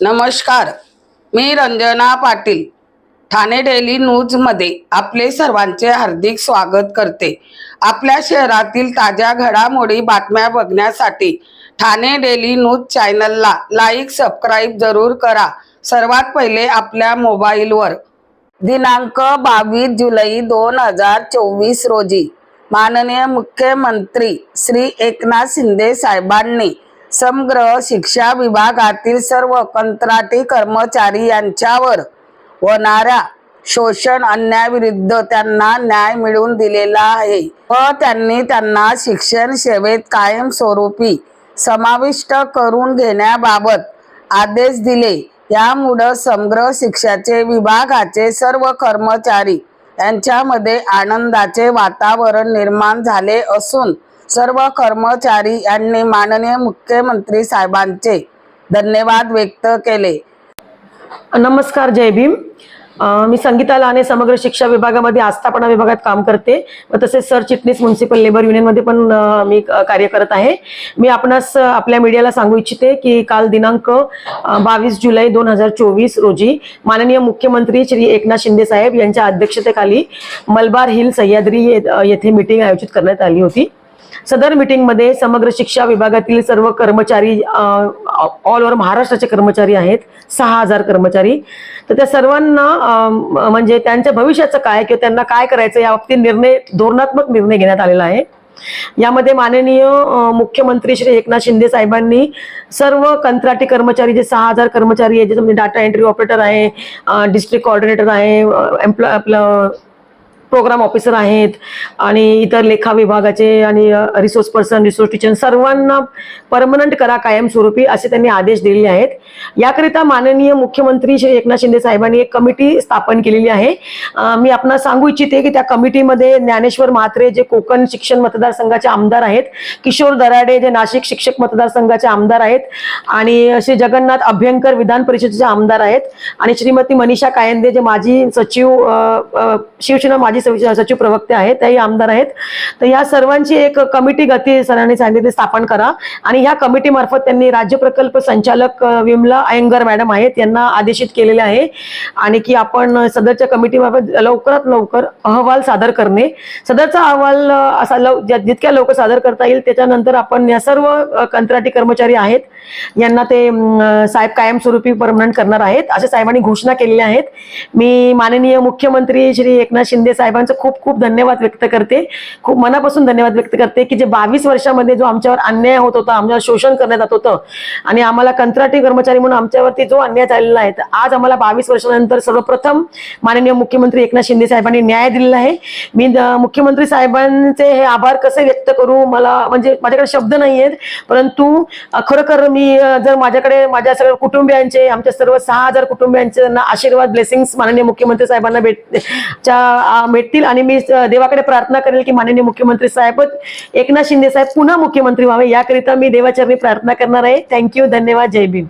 नमस्कार मी रंजना पाटील ठाणे डेली न्यूजमध्ये आपले सर्वांचे हार्दिक स्वागत करते. आपल्या शहरातील ताज्या घडामोडी बातम्या बघण्यासाठी ठाणे डेली न्यूज चॅनलला लाईक सबस्क्राईब जरूर करा. सर्वात पहिले आपल्या मोबाईलवर. दिनांक बावीस जुलै दोन हजार चोवीस रोजी माननीय मुख्यमंत्री श्री एकनाथ शिंदे साहेबांनी समग्र शिक्षा विभागातील सर्व कंत्राटी कर्मचारी यांच्यावर होणाऱ्या शोषण अन्यायाविरुद्ध त्यांना न्याय मिळवून दिलेला आहे. व त्यांनी त्यांना शिक्षण सेवेत कायमस्वरूपी समाविष्ट करून घेण्याबाबत आदेश दिले. यामुळं समग्र शिक्षाचे विभागाचे सर्व कर्मचारी यांच्यामध्ये आनंदाचे वातावरण निर्माण झाले असून सर्व कर्मचारी यांनी माननीय मुख्यमंत्री साहेबांचे धन्यवाद व्यक्त केले. नमस्कार जय भीम. मी संगीता लाने समग्र शिक्षा विभागामध्ये आस्थापना विभागात काम करते व तसेच सरचिटणीस म्युन्सिपल लेबर युनियनमध्ये पण मी कार्य करत आहे. मी आपणास आपल्या मीडियाला सांगू इच्छिते की काल दिनांक बावीस जुलै दोन हजार चोवीस रोजी माननीय मुख्यमंत्री श्री एकनाथ शिंदे साहेब यांच्या अध्यक्षतेखाली मलबार हिल सह्याद्री ये- येथे मीटिंग आयोजित करण्यात आली होती. सदर मीटिंगमध्ये समग्र शिक्षा विभागातील सर्व कर्मचारी ऑल ओव्हर महाराष्ट्राचे कर्मचारी आहेत सहा हजार कर्मचारी. तर त्या सर्वांना म्हणजे त्यांच्या भविष्याचं काय किंवा त्यांना काय करायचं या बाबतीत निर्णय धोरणात्मक निर्णय घेण्यात आलेला आहे. यामध्ये माननीय मुख्यमंत्री श्री एकनाथ शिंदे साहेबांनी सर्व कंत्राटी कर्मचारी जे सहा हजार कर्मचारी आहेत जे डाटा एंट्री ऑपरेटर आहे डिस्ट्रिक्ट कॉर्डिनेटर आहे एम्प्लॉय आपलं प्रोग्राम ऑफिसर आहेत आणि इतर लेखा विभागाचे आणि रिसोर्स पर्सन रिसोर्स टीचर सर्वांना परमनंट करा कायमस्वरूपी असे त्यांनी आदेश दिलेले आहेत. याकरिता माननीय मुख्यमंत्री श्री एकनाथ शिंदे साहेबांनी एक कमिटी स्थापन केलेली आहे. मी आपणास सांगू इच्छिते की त्या कमिटीमध्ये ज्ञानेश्वर म्हात्रे जे कोकण शिक्षण मतदारसंघाचे आमदार आहेत किशोर दराडे जे नाशिक शिक्षक मतदारसंघाचे आमदार आहेत आणि श्री जगन्नाथ अभ्यंकर विधान परिषदेचे आमदार आहेत आणि श्रीमती मनीषा कायंदे जे माजी सचिव शिवसेना माजी माजी सचिव प्रवक्ते आहेत त्याही आमदार आहेत. तर या सर्वांची एक कमिटी गती सरांनी सांगितले स्थापन करा. आणि ह्या कमिटी मार्फत त्यांनी राज्य प्रकल्प संचालक विमला अयंगर मॅडम आहेत यांना आदेशित केलेले आहे. आणि की आपण सदरच्या कमिटीमार्फत लवकरात लवकर अहवाल सादर करणे. सदरचा अहवाल असा लव जितक्या लवकर सादर करता येईल त्याच्यानंतर आपण या सर्व कंत्राटी कर्मचारी आहेत. यांना ते साहेब कायमस्वरूपी परमनंट करणार आहेत. असे साहेबांनी घोषणा केलेल्या आहेत. मी माननीय मुख्यमंत्री श्री एकनाथ शिंदे साहेबांचं खूप खूप धन्यवाद व्यक्त करते. खूप मनापासून धन्यवाद व्यक्त करते की जे बावीस वर्षामध्ये जो आमच्यावर अन्याय होत होता आमच्यावर शोषण करण्यात येत होतं आणि आम्हाला कंत्राटी कर्मचारी म्हणून आमच्यावरती जो अन्याय झालेला आहे तर आज आम्हाला बावीस वर्षानंतर सर्वप्रथम माननीय मुख्यमंत्री एकनाथ शिंदे साहेबांनी न्याय दिलेला आहे. मी मुख्यमंत्री साहेबांचे हे आभार कसे व्यक्त करू मला म्हणजे माझ्याकडे शब्द नाही आहेत परंतु खरोखर मी जर माझ्याकडे माझ्या सगळ्या कुटुंबियांचे आमच्या सर्व सहा हजार कुटुंबियांचे आशीर्वाद ब्लेसिंग्स माननीय मुख्यमंत्री साहेबांना भेट च्या भेटतील आणि मी देवाकडे प्रार्थना करेल की माननीय मुख्यमंत्री साहेब एकनाथ शिंदे साहेब पुन्हा मुख्यमंत्री व्हावे. याकरिता मी देवाचरणी प्रार्थना करणार आहे. थँक्यू धन्यवाद. जय भीम.